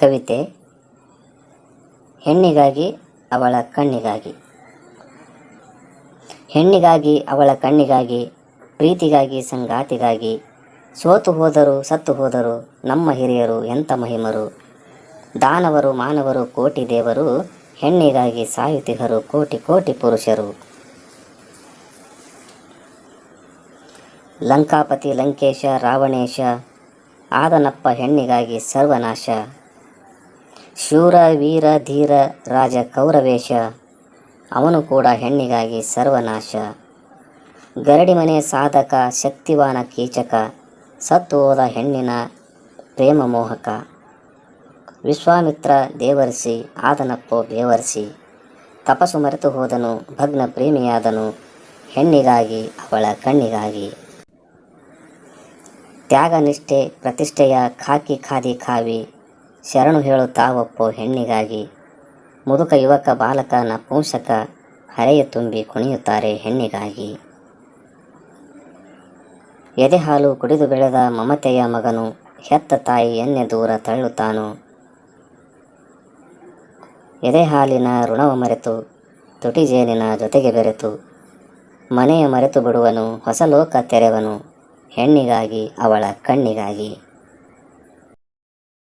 ಕವಿತೆ, ಹೆಣ್ಣಿಗಾಗಿ ಅವಳ ಕಣ್ಣಿಗಾಗಿ ಹೆಣ್ಣಿಗಾಗಿ ಅವಳ ಕಣ್ಣಿಗಾಗಿ, ಪ್ರೀತಿಗಾಗಿ, ಸಂಗಾತಿಗಾಗಿ, ಸೋತು ಹೋದರು ಸತ್ತು ಹೋದರು ನಮ್ಮ ಹಿರಿಯರು ಎಂಥ ಮಹಿಮರು. ದಾನವರು, ಮಾನವರು, ಕೋಟಿ ದೇವರು, ಹೆಣ್ಣಿಗಾಗಿ ಸಾಹಿತಿಗರು ಕೋಟಿ ಕೋಟಿ ಪುರುಷರು ಲಂಕಾಪತಿ ಲಂಕೇಶ, ರಾವಣೇಶ, ಆದನಪ್ಪ ಹೆಣ್ಣಿಗಾಗಿ ಸರ್ವನಾಶ ಶೂರ, ವೀರ, ಧೀರ, ರಾಜ ಕೌರವೇಶ. ಅವನು ಕೂಡ ಹೆಣ್ಣಿಗಾಗಿ ಸರ್ವನಾಶ. ಗರಡಿಮನೆ ಸಾಧಕ, ಶಕ್ತಿವಾನ ಕೀಚಕ, ಸತ್ತು ಹೋದ ಹೆಣ್ಣಿನ ಪ್ರೇಮ ಮೋಹಕ. ವಿಶ್ವಾಮಿತ್ರ ದೇವರಿಸಿ ಆದನಪ್ಪೋ ಬೇವರಿಸಿ. ತಪಸ್ಸು ಮರೆತು ಹೋದನು, ಭಗ್ನ ಪ್ರೇಮಿಯಾದನು, ಹೆಣ್ಣಿಗಾಗಿ, ಅವಳ ಕಣ್ಣಿಗಾಗಿ. ತ್ಯಾಗ ನಿಷ್ಠೆ ಪ್ರತಿಷ್ಠೆಯ, ಖಾಕಿ ಖಾದಿ ಖಾವಿ ಶರಣು ಹೇಳುತ್ತಾವಪ್ಪೋ ಹೆಣ್ಣಿಗಾಗಿ. ಮುದುಕ ಯುವಕ, ಬಾಲಕ, ನಪುಂಸಕ ಹರೆಯ ತುಂಬಿ ಕುಣಿಯುತ್ತಾರೆ ಹೆಣ್ಣಿಗಾಗಿ. ಎದೆ ಹಾಲು ಕುಡಿದು ಬೆಳೆದ ಮಮತೆಯ ಮಗನು ಹೆತ್ತ ತಾಯಿ ಎನ್ನೆ ದೂರ ತಳ್ಳುತ್ತಾನು. ಎದೆ ಹಾಲಿನ ಋಣವ ಮರೆತು, ತುಟಿ ಜೇನಿನ ಜೊತೆಗೆ ಬೆರೆತು, ಮನೆಯ ಮರೆತು ಬಿಡುವನು ಹೊಸ ಲೋಕ ತೆರೆವನು ಹೆಣ್ಣಿಗಾಗಿ ಅವಳ ಕಣ್ಣಿಗಾಗಿ.